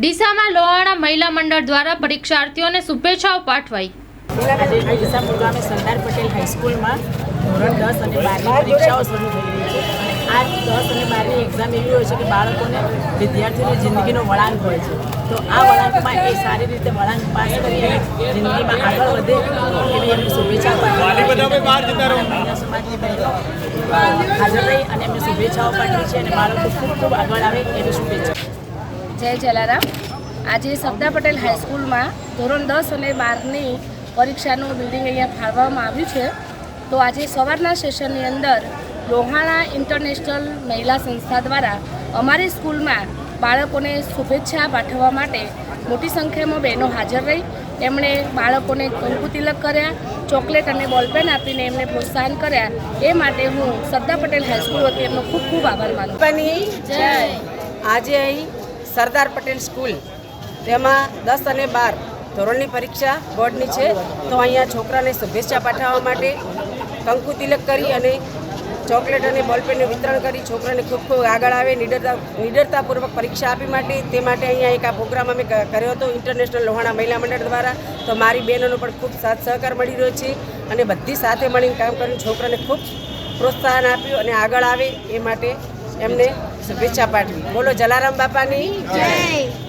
ડીસામાં લોહાણા મહિલા મંડળ દ્વારા પરીક્ષાર્થીઓને શુભેચ્છાઓ પાઠવાઈ. આજે ડીસા મુકામે સરદાર પટેલ હાઈસ્કૂલમાં ધોરણ દસ અને બારની પરીક્ષાઓ શરૂ થઈ રહી છે. અને આ દસ અને બારની એક્ઝામ એવી હોય છે કે બાળકોને વિદ્યાર્થીઓની જિંદગીનો વળાંક હોય છે. તો આ વળાંકમાં એ સારી રીતે વળાંક પાસ કરીને જિંદગીમાં આગળ વધે એવી એમની શુભેચ્છા પાઠવી સમાજની બહેનો હાજર રહી અને એમને શુભેચ્છાઓ પાઠવી છે અને બાળકો ખૂબ ખૂબ આગળ આવે એવી શુભેચ્છા જય જલારામ. આજે સરદાર પટેલ હાઈસ્કૂલમાં ધોરણ દસ અને બારની પરીક્ષાનું બિલ્ડિંગ અહીંયા ફાળવવામાં આવ્યું છે. તો આજે સવારના સેશનની અંદર લોહાણા ઇન્ટરનેશનલ મહિલા સંસ્થા દ્વારા અમારી સ્કૂલમાં બાળકોને શુભેચ્છા પાઠવવા માટે મોટી સંખ્યામાં બહેનો હાજર રહી. એમણે બાળકોને કંકુ તિલક કર્યા ચોકલેટ અને બોલપેન આપીને એમને પ્રોત્સાહન કર્યા. એ માટે હું સરદાર પટેલ હાઈસ્કૂલ વતી એમનો ખૂબ ખૂબ આભાર માનું. જય. આજે અહીં સરદાર પટેલ સ્કૂલ. તેમાં દસ અને બાર ધોરણની પરીક્ષા બોર્ડની છે. તો અહીંયા છોકરાને શુભેચ્છા પાઠવવા માટે કંકુ તિલક કરી અને ચોકલેટ અને બોલપેનનું વિતરણ કરી છોકરાને ખૂબ ખૂબ આગળ આવે, નિડરતા, નિડરતાપૂર્વક પરીક્ષા આપી માટે. તે માટે અહીંયા એક આ પ્રોગ્રામ અમે કર્યો હતો ઇન્ટરનેશનલ લોહાણા મહિલા મંડળ દ્વારા. તો મારી બહેનોનો પણ ખૂબ સાથ સહકાર મળી રહ્યો છે અને બધી સાથે મળીને કામ કરીને છોકરાને ખૂબ પ્રોત્સાહન આપ્યું અને આગળ આવે એ માટે એમને શુભેચ્છા પાઠવી. બોલો જલારામ બાપાની. જય.